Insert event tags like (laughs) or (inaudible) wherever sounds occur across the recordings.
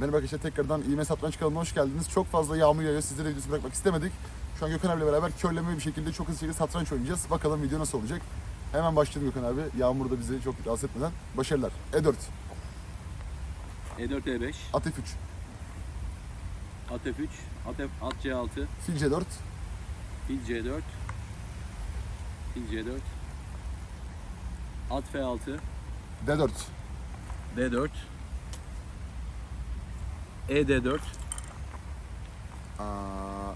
Merhaba arkadaşlar tekrardan İğme Satranç kanalına hoş geldiniz. Çok fazla yağmur yağıyor. Sizlere videosu bırakmak istemedik. Şu an Gökhan abiyle beraber körleme bir şekilde çok hızlı şekilde satranç oynayacağız. Bakalım video nasıl olacak. Hemen başlayalım Gökhan abi. Yağmur da bizi çok rahatsız etmeden. Başarılar. E4, E4 E5, at F3, at F3, at, F, at C6, fil C4, fil C4, fil C4, at F6, D4, D4, E D4, aa,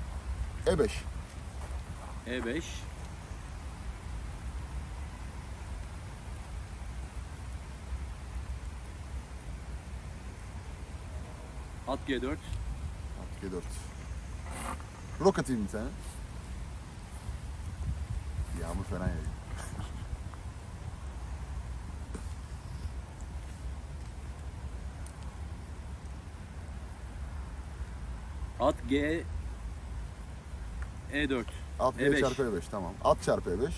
E5, E5, at G4, at G4. Rok atayım bir tane. Yağmur falan yağıyor. At G E4, At G E5. çarpı E5 tamam. At çarpı E5.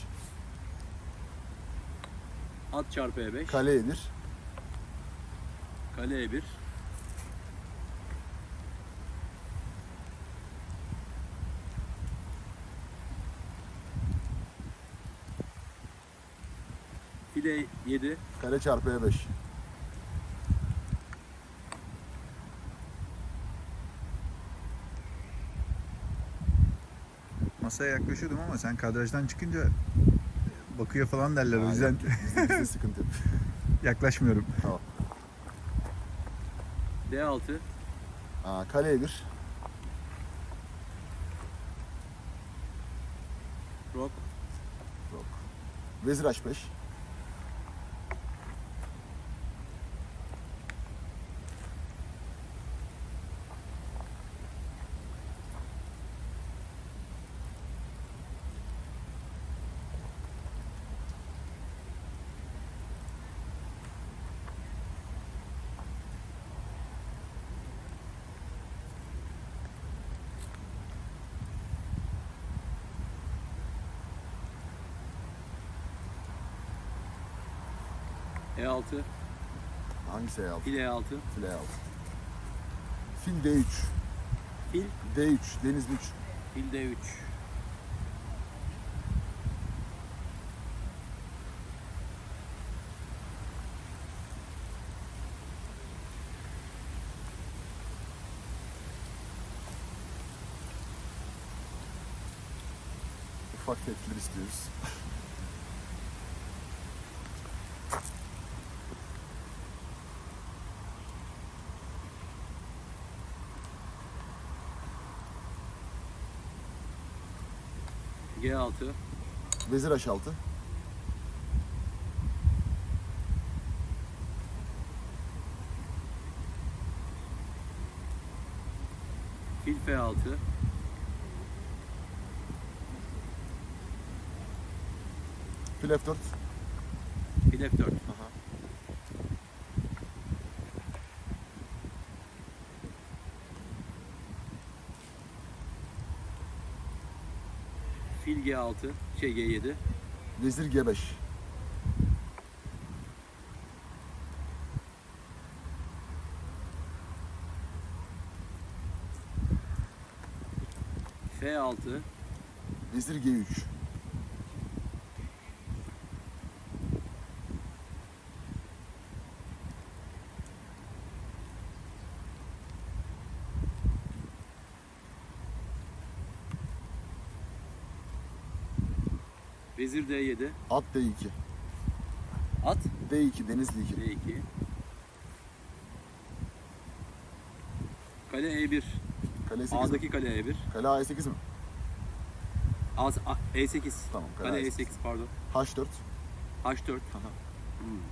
at çarpı E5, Kale E1. kale E1, file 7, Kale çarpı E5. Masaya yaklaşıyordum ama sen kadrajdan çıkınca bakıyor falan derler o Aa, yüzden Bizde, (laughs) sıkıntı yok. yaklaşmıyorum. Tamam. D6, Aa, kale E1. Rock, Yok. Vezir H5. E6, Hangisi E6? file E6, Fil E6. Fil D3. fil, D3. Denizli 3. fil D3. Ufak tepkiler istiyoruz. (laughs) G6, Vezir H6. fil F6, Fil F4. fil F4. Fil G6, şey G7, Vezir G5. F6, Vezir G3. Vezir D7, At D2. at D2. Denizli 2. D2, Kale E1, Kale E8 mi? A'daki kale E1, Kale A8 mi? A, A- E8, Tamam. Kale, kale A8. E8 pardon, H4. H4, Aha. Hmm.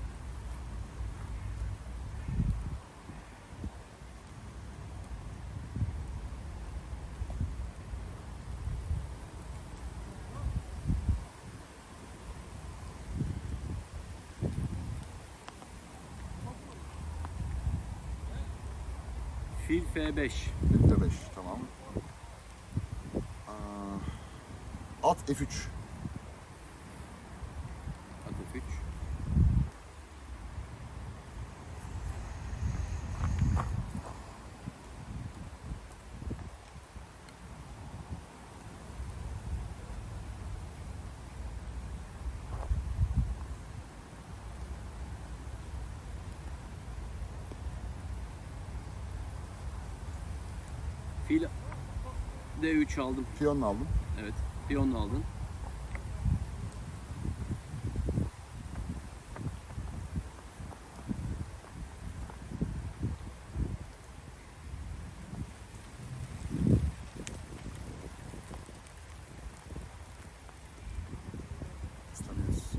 Fil F5, Fil F5. Tamam. At F3. at F3, Fil D3 aldım. Piyonla aldım. Evet. Piyonla aldın. İstemiyoruz.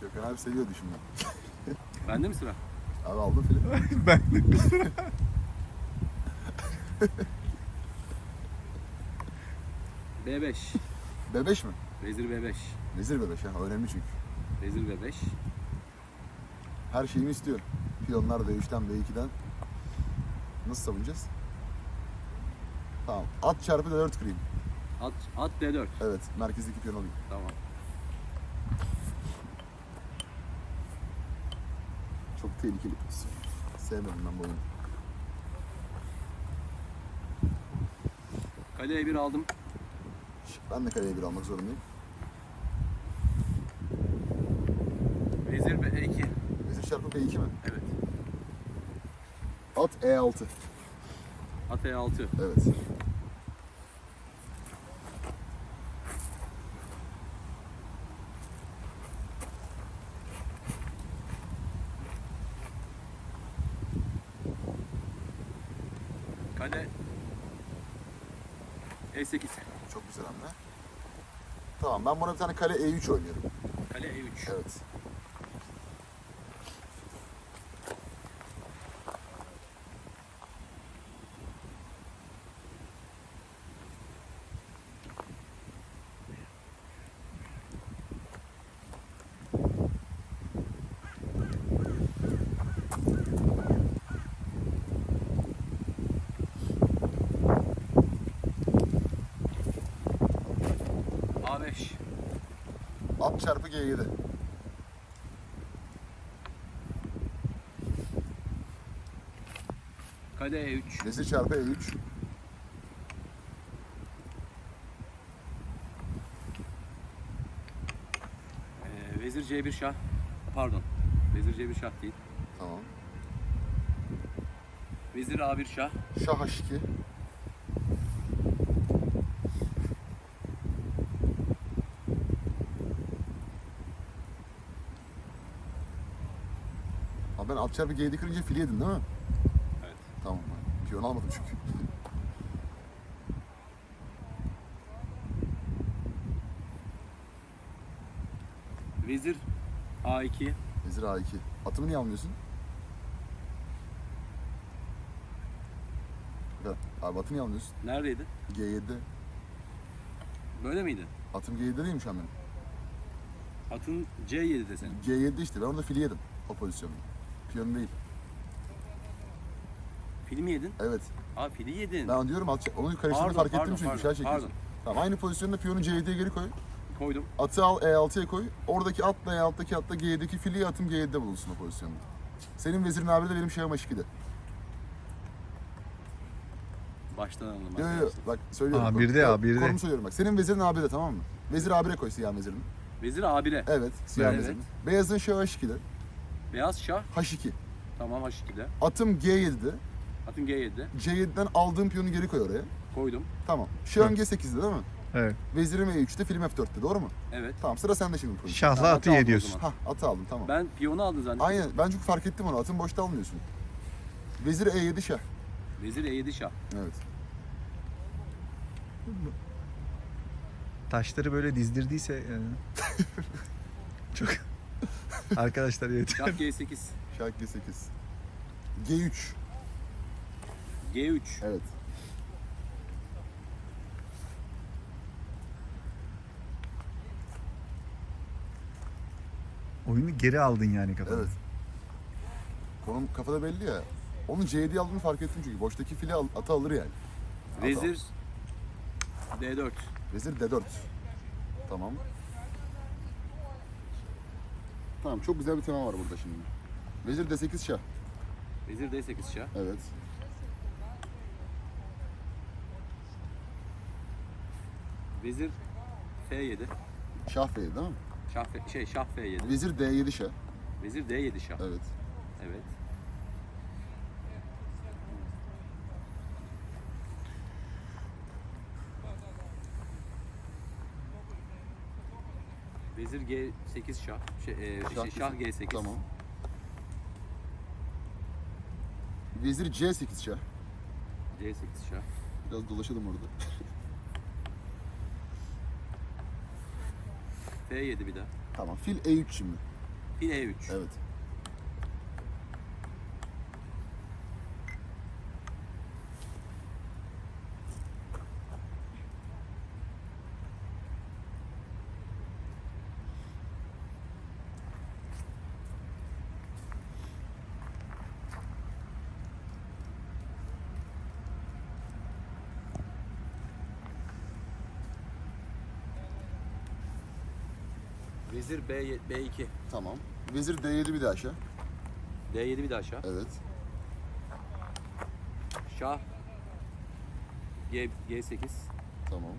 Gökhan abi seviyordu şimdi. Bende mi sıra? Abi aldım film. (laughs) ben B5. Bebeş mi? Vezir B5. Vezir bebeş ha. Önemli çünkü. Vezir B5. Her şeyimi istiyor. Piyonlar D3'ten D2'den. Nasıl savunacağız? Tamam. At çarpı D4 kırayım. At, at D4. Evet. Merkezdeki piyon alayım. Tamam. Tehlikeli pozisyon. Sevmedim ben bu oyunu. Kale E1 aldım. Ben de kaleye bir almak zorundayım. Vezir B2. Vezir çarpı B2 mi? Evet. At E6. At E6. Evet. Kale E8. Hamle. Tamam ben buna bir tane kale E3 oynuyorum. Kale E3. Evet. Çarpı G7. Kade E3. Nesi çarpı E3. Ee, Vezir C1 şah. Pardon. Vezir C1 şah değil. Tamam. Vezir A1 şah. Şah H2. Ben at çarpı G7 kırınca fili yedin değil mi? Evet. Tamam piyon almadım çünkü. Vezir A2. Vezir A2. Atımı niye almıyorsun? Ya, Abi atı niye almıyorsun? Neredeydi? G7'de. Böyle miydi? Atım G7'de değilmiş şu an benim. Atın C7'de senin. G7'de işte ben orada fili yedim o pozisyonda. Piyon değil. Fili mi yedin? Evet. Aa fili yedin. Ben diyorum at, onu karıştırdığını Pardon, fark ettim pardon, çünkü pardon, şah çekiyorsun. pardon. Tamam aynı pozisyonda piyonu C7'ye geri koy. Koydum. Atı al E6'ya koy. Oradaki atla E6'daki atla G7'deki filiyi atım G7'de bulunsun o pozisyonda. Senin vezirin abi de benim şahım H2'de. Baştan alalım. Yo yo yo arkadaşlar. bak söylüyorum. A1'de, Bak, A1'de. Konumu söylüyorum bak. Senin vezirin A1'de tamam mı? Vezir A1'e koy siyah vezirini. Vezir A1'e. Evet siyah Evet. vezirini. Beyazın şahı H2'de. Beyaz şah. H2. Tamam H2'de. Atım G7'de. Atın G7'de. C7'den aldığım piyonu geri koy oraya. Koydum. Tamam. Şahım Evet. G8'de değil mi? Evet. Vezirim E3'te, film F4'te doğru mu? Evet. Tamam sıra sende şimdi pozisyon. Şahla atı yediyorsun. zaman. Hah atı aldım tamam. Ben piyonu aldın zannettim. Aynen ben çünkü fark ettim onu. Atın boşta almıyorsun. Vezir E7 şah. Vezir E7 şah. Evet. Taşları böyle dizdirdiyse yani. (laughs) çok (laughs) arkadaşlar yeter. Şah G8. Şah G8. G3. G3. Evet. Oyunu geri aldın yani kafana. Evet. Konum kafada belli ya. Onun C7'yi aldığını fark ettim çünkü. Boştaki fili al- atı alır yani. At al. Vezir D4. Vezir D4. Tamam. Tamam çok güzel bir tema var burada şimdi. Vezir D8 şah. Vezir D8 şah. Evet. Vezir F7. Şah F7 değil mi? Şah F- şey şah F7. Vezir D7 şah. Vezir D7 şah. Evet. Evet. Vezir G8 şah. Şey, e, şey, şah G8. Tamam. Vezir C8 şah. C8 şah. Biraz dolaşalım orada. F7 bir daha. Tamam. Fil E3 şimdi. Fil E3. Evet. Vezir B, B2. Tamam. Vezir D7 bir daha şah. D7 bir daha şah. Evet. Şah G, G8. Tamam.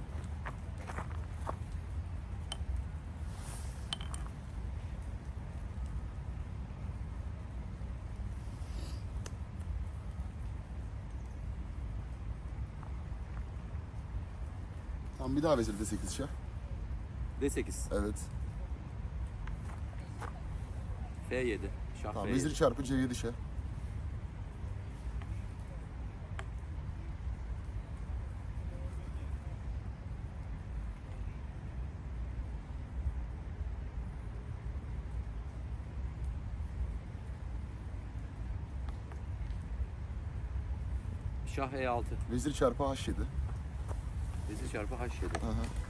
Tamam bir daha vezir D8 şah. D8. Evet. F7. Şah Tamam F7. vezir çarpı C7 şah. Şah E6. Vezir çarpı H7. Vezir çarpı H7. Aha.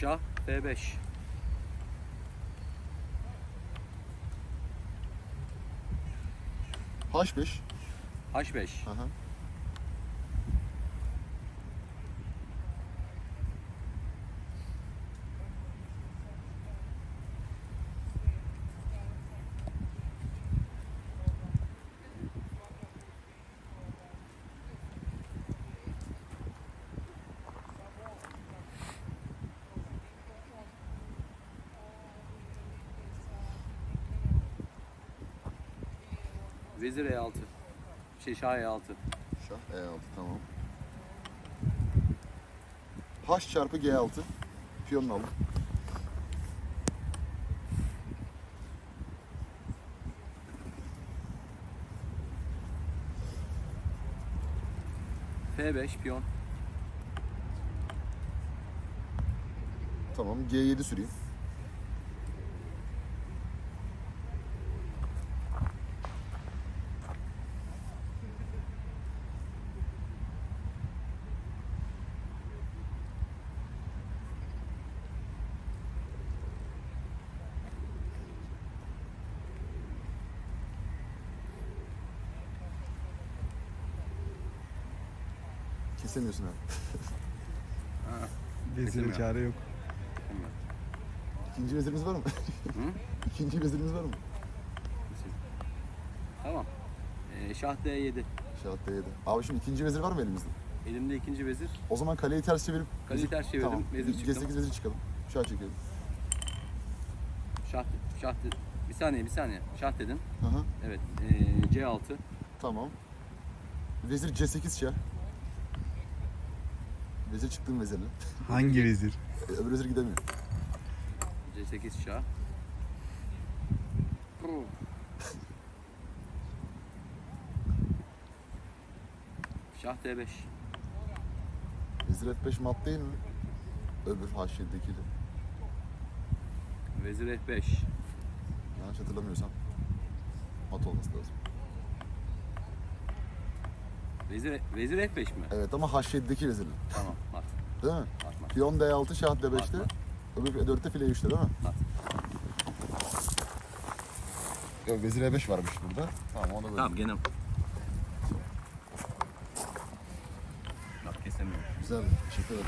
Şah F5. H5. H5. Aha. Vezir E6. Şey Şah E6. Şah E6 tamam. H çarpı G6. Piyonunu aldım. F5 piyon. Tamam G7 süreyim. Kesemiyorsun abi. Kesilmiyor. çare yok. İkinci vezirimiz var mı? Hı? (laughs) İkinci vezirimiz var mı? Tamam. Ee, şah D7. Şah D7. Abi şimdi ikinci vezir var mı elimizde? Elimde ikinci vezir. O zaman kaleyi ters çevirip... Kaleyi vezir- ters çevirdim, vezir çıktım. G8 vezir çıkalım. Şah çekelim. Şah, şah de- bir saniye bir saniye. Şah dedin. Aha. Evet. Ee, C6. Tamam. Vezir C8 şah. Vezir çıktım vezirine. Hangi vezir? (laughs) Öbür vezir gidemiyor. C8 şah. Şah D5. Vezir F5 mat değil mi? Öbür H7'dekiyle. Vezir F5. Yanlış hatırlamıyorsam. Mat olması lazım. Vezir, vezir F5 mi? Evet ama H7'deki vezirin. Tamam. At. Değil mi? At mat. Piyon D6, şah D5'te. At, at. Öbür E4'te file 3'te değil mi? At. Yok vezir E5 varmış burada. Tamam onu da böyle. Tamam gene. Bak kesemiyorum. Güzel. Teşekkür ederim.